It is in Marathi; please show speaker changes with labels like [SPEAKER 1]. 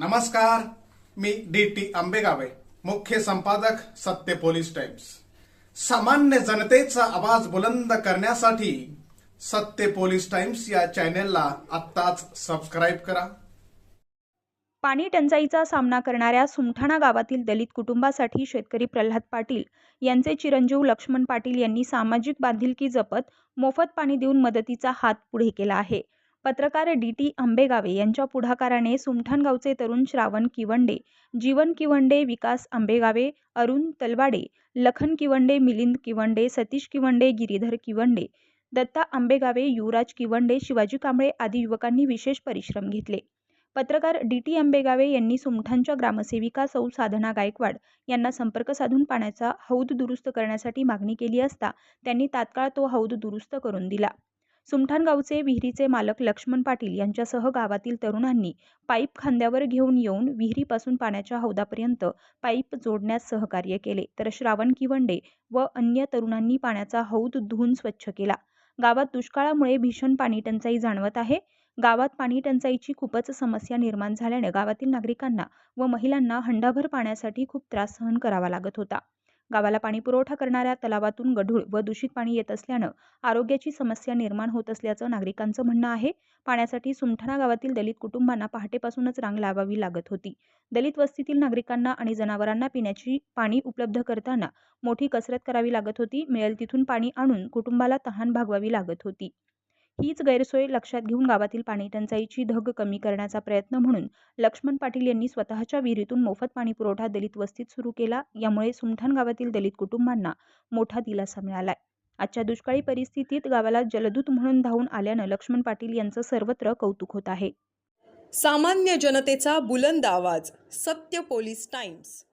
[SPEAKER 1] नमस्कार मी डी टी आंबेगावे मुख्य संपादक सत्य पोलीस टाइम्स. सामान्य जनतेचा आवाज बुलंद करण्यासाठी सत्य पोलीस टाइम्स या चॅनेलला आत्ताच सबस्क्राईब करा.
[SPEAKER 2] पाणी टंचाईचा सामना करणाऱ्या सुमठाणा गावातील दलित कुटुंबासाठी शेतकरी प्रल्हाद पाटील यांचे चिरंजीव लक्ष्मण पाटील यांनी सामाजिक बांधिलकी जपत मोफत पाणी देऊन मदतीचा हात पुढे केला आहे. पत्रकार डी टी आंबेगावे यांच्या पुढाकाराने सुमठणगावचे तरुण श्रावण किवंडे जीवन किवंडे विकास आंबेगावे अरुण तलवाडे लखन किवंडे मिलिंद किवंडे सतीश किवंडे गिरीधर किवंडे दत्ता आंबेगावे युवराज किवंडे शिवाजी कांबळे आदी युवकांनी विशेष परिश्रम घेतले. पत्रकार डी टी आंबेगावे यांनी सुमठांच्या ग्रामसेविका सौ साधना गायकवाड यांना संपर्क साधून पाण्याचा हौद दुरुस्त करण्यासाठी मागणी केली असता त्यांनी तात्काळ तो हौद दुरुस्त करून दिला. सुमठाणगावचे विहिरीचे मालक लक्ष्मण पाटील यांच्यासह गावातील तरुणांनी पाईप खांद्यावर घेऊन येऊन विहिरीपासून पाण्याच्या हौदापर्यंत पाईप जोडण्यास सहकार्य केले. तर श्रावण किवंडे व अन्य तरुणांनी पाण्याचा हौद धुवून स्वच्छ केला. गावात दुष्काळामुळे भीषण पाणी टंचाई जाणवत आहे. गावात पाणी टंचाईची खूपच समस्या निर्माण झाल्याने गावातील नागरिकांना व महिलांना हंडाभर पाण्यासाठी खूप त्रास सहन करावा लागत होता. गावाला पाणी पुरवठा करणाऱ्या तलावातून गढूळ व दूषित पाणी येत असल्यानं आरोग्याची समस्या निर्माण होत असल्याचं नागरिकांचं म्हणणं आहे. पाण्यासाठी सुमठाणा गावातील दलित कुटुंबांना पहाटेपासूनच रांग लावावी लागत होती. दलित वस्तीतील नागरिकांना आणि जनावरांना पिण्याची पाणी उपलब्ध करताना मोठी कसरत करावी लागत होती. मिळेल तिथून पाणी आणून कुटुंबाला तहान भागवावी लागत होती. हीच गैरसोय लक्षात घेऊन गावातील पाणी टंचाईची धग कमी करण्याचा प्रयत्न म्हणून लक्ष्मण पाटील यांनी स्वतःच्या विहिरीतून मोफत पाणी पुरवठा दलित वस्तीत सुरू केला. यामुळे सुमठाण गावातील दलित कुटुंबांना मोठा दिलासा मिळालाय. आजच्या दुष्काळी परिस्थितीत गावाला जलदूत म्हणून धावून आल्यानं लक्ष्मण पाटील यांचं सर्वत्र कौतुक होत आहे.
[SPEAKER 3] सामान्य जनतेचा बुलंद आवाज सत्य पोलीस टाइम्स.